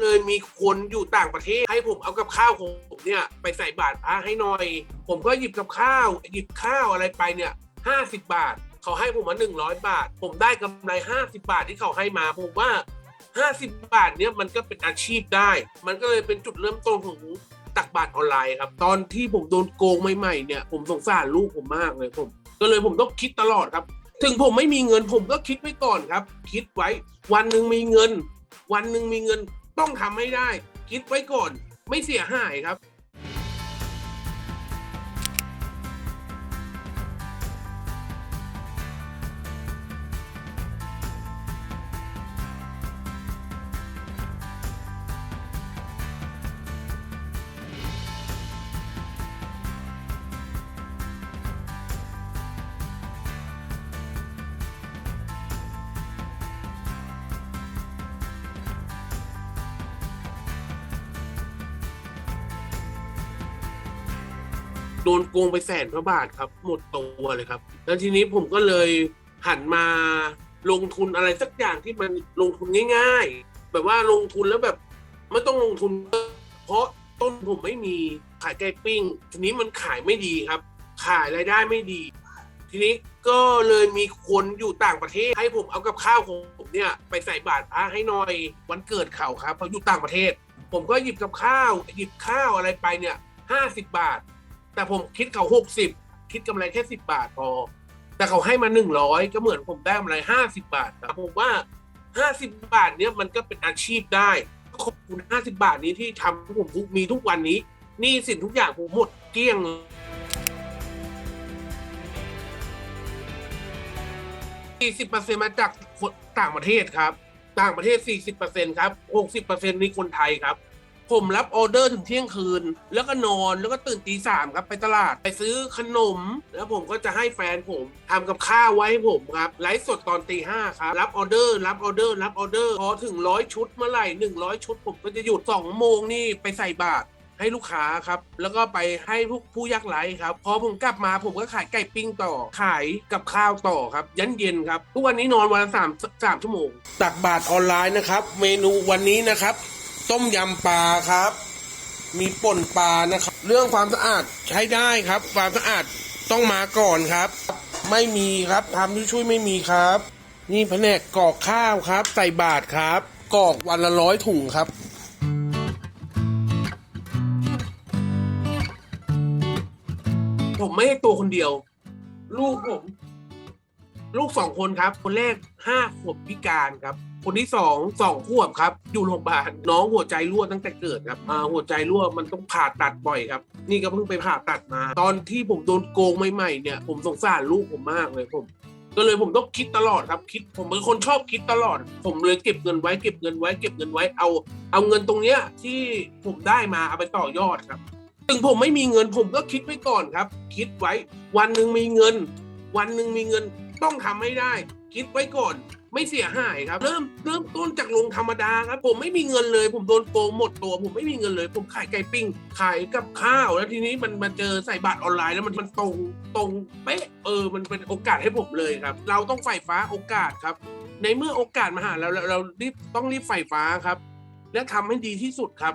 เลยมีคนอยู่ต่างประเทศ ให้ผมเอากับข้าวของผมเนี่ยไปใส่บาตรพระให้หน่อย ผมก็หยิบกับข้าว หยิบข้าวอะไรไปเนี่ยห้าสิบบาท เขาให้ผมมาหนึ่งร้อยบาท ผมได้กำไรห้าสิบาทที่เขาให้มาผมว่าห้าสิบาทเนี่ยมันก็เป็นอาชีพได้ มันก็เลยเป็นจุดเริ่มต้นของตักบาตรออนไลน์ครับ ตอนที่ผมโดนโกงใหม่ๆเนี่ยผมสงสารลูกผมมากเลยผม ก็เลยผมต้องคิดตลอดครับ ถึงผมไม่มีเงินผมก็คิดไว้ก่อนครับ คิดไว้ วันหนึ่งมีเงิน วันหนึ่งมีเงิน ต้องทำให้ได้ คิดไว้ก่อนไม่เสียหายครับ โดนโกงไปแสนพระบาทครับ หมดตัวเลยครับ แล้วทีนี้ผมก็เลยหันมาลงทุนอะไรสักอย่างที่มันลงทุนง่าย ๆ แบบว่าลงทุนแล้วแบบไม่ต้องลงทุน เพราะต้นผมไม่มีขายไก่ปิ้ง ทีนี้มันขายไม่ดีครับ ขายรายได้ไม่ดี ทีนี้ก็เลยมีคนอยู่ต่างประเทศ ให้ผมเอากับข้าวของผมเนี่ยไปใส่บาตรพระให้หน่อยวันเกิดเขาครับเขาอยู่ต่างประเทศ ผมก็หยิบกับข้าว หยิบข้าวอะไรไปเนี่ยห้าสิบบาท แต่ผมคิดเขาหกสิบคิดกำไรแค่สิบบาทพอ แต่เขาให้มาหนึ่งร้อยก็เหมือนผมได้กำไรห้าสิบาทแต่ผมว่าห้าสิบาทเนี้ยมันก็เป็นอาชีพได้ขอบคุณห้าสิบาทนี้ที่ทำให้ผมทุกมีทุกวันนี้นี่สินทุกอย่างผมหมดเกลี้ยงสี่สิบเปอร์เซ็นมาจากต่างประเทศครับ ต่างประเทศสี่สิบเปอร์เซ็นครับหกสิบเปอร์เซ็นนี่คนไทยครับ ผมรับออเดอร์ถึงเที่ยงคืน แล้วก็นอนแล้วก็ตื่นตีสามครับไปตลาดไปซื้อขนม แล้วผมก็จะให้แฟนผมทำกับข้าวไว้ให้ผมครับไลฟ์สดตอนตีห้าครับรับออเดอร์รับออเดอร์รับออเดอร์พอถึงร้อยชุดเมื่อไหร่หนึ่งร้อยชุดผมก็จะหยุดสองโมงนี่ไปใส่บาตรให้ลูกค้าครับ แล้วก็ไปให้ผู้ผู้ยากไร้ครับ พอผมกลับมาผมก็ขายไก่ปิ้งต่อ ขายกับข้าวต่อครับ ยันเย็นครับ ทุกวันนี้นอนวันละสามสามชั่วโมง ตักบาตรออนไลน์นะครับ เมนูวันนี้นะครับ ต้มยำปลาครับ มีป่นปลานะครับ เรื่องความสะอาดใช้ได้ครับ ความสะอาดต้องมาก่อนครับ ไม่มีครับทำช่วยไม่มีครับ นี่แผนกกรอกข้าวครับ ใส่บาทครับกรอกวันละร้อยถุงครับผมไม่ให้ตัวคนเดียว ลูกผม ลูกสองคนครับ คนแรกห้าขวบพิการครับ คนที่สองสองขวบครับ อยู่โรงพยาบาลน้องหัวใจรั่วตั้งแต่เกิดครับอ่าหัวใจรั่วมันต้องผ่าตัดบ่อยครับ นี่ก็เพิ่งไปผ่าตัดมา ตอนที่ผมโดนโกงใหม่ๆเนี่ย ผมสงสารลูกผมมากเลยผมก็เลยผมต้องคิดตลอดครับคิดผมเป็นคนชอบคิดตลอด ผมเลยเก็บเงินไว้เก็บเงินไว้เก็บเงินไว้เอา เอาเงินตรงเนี้ยที่ผมได้มาเอาไปต่อยอดครับถึงผมไม่มีเงินผมก็คิดไว้ก่อนครับ คิดไว้วันหนึ่งมีเงิน วันหนึ่งมีเงิน ต้องทำให้ได้ คิดไว้ก่อนไม่เสียหายครับ เริ่มเริ่มต้นจากลงธรรมดาครับ ผมไม่มีเงินเลย ผมโดนโกงหมดตัว ผมไม่มีเงินเลย ผมขายไก่ปิ้ง ขายกับข้าว แล้วทีนี้มันมาเจอใส่บาทออนไลน์แล้วมันมันตรงตรงเป๊ะเออมันเป็นโอกาสให้ผมเลยครับ เราต้องใฝ่ฟ้าโอกาสครับ ในเมื่อโอกาสมาหาเราเราเรารีบต้องรีบใฝ่ฟ้าครับ และทำให้ดีที่สุดครับ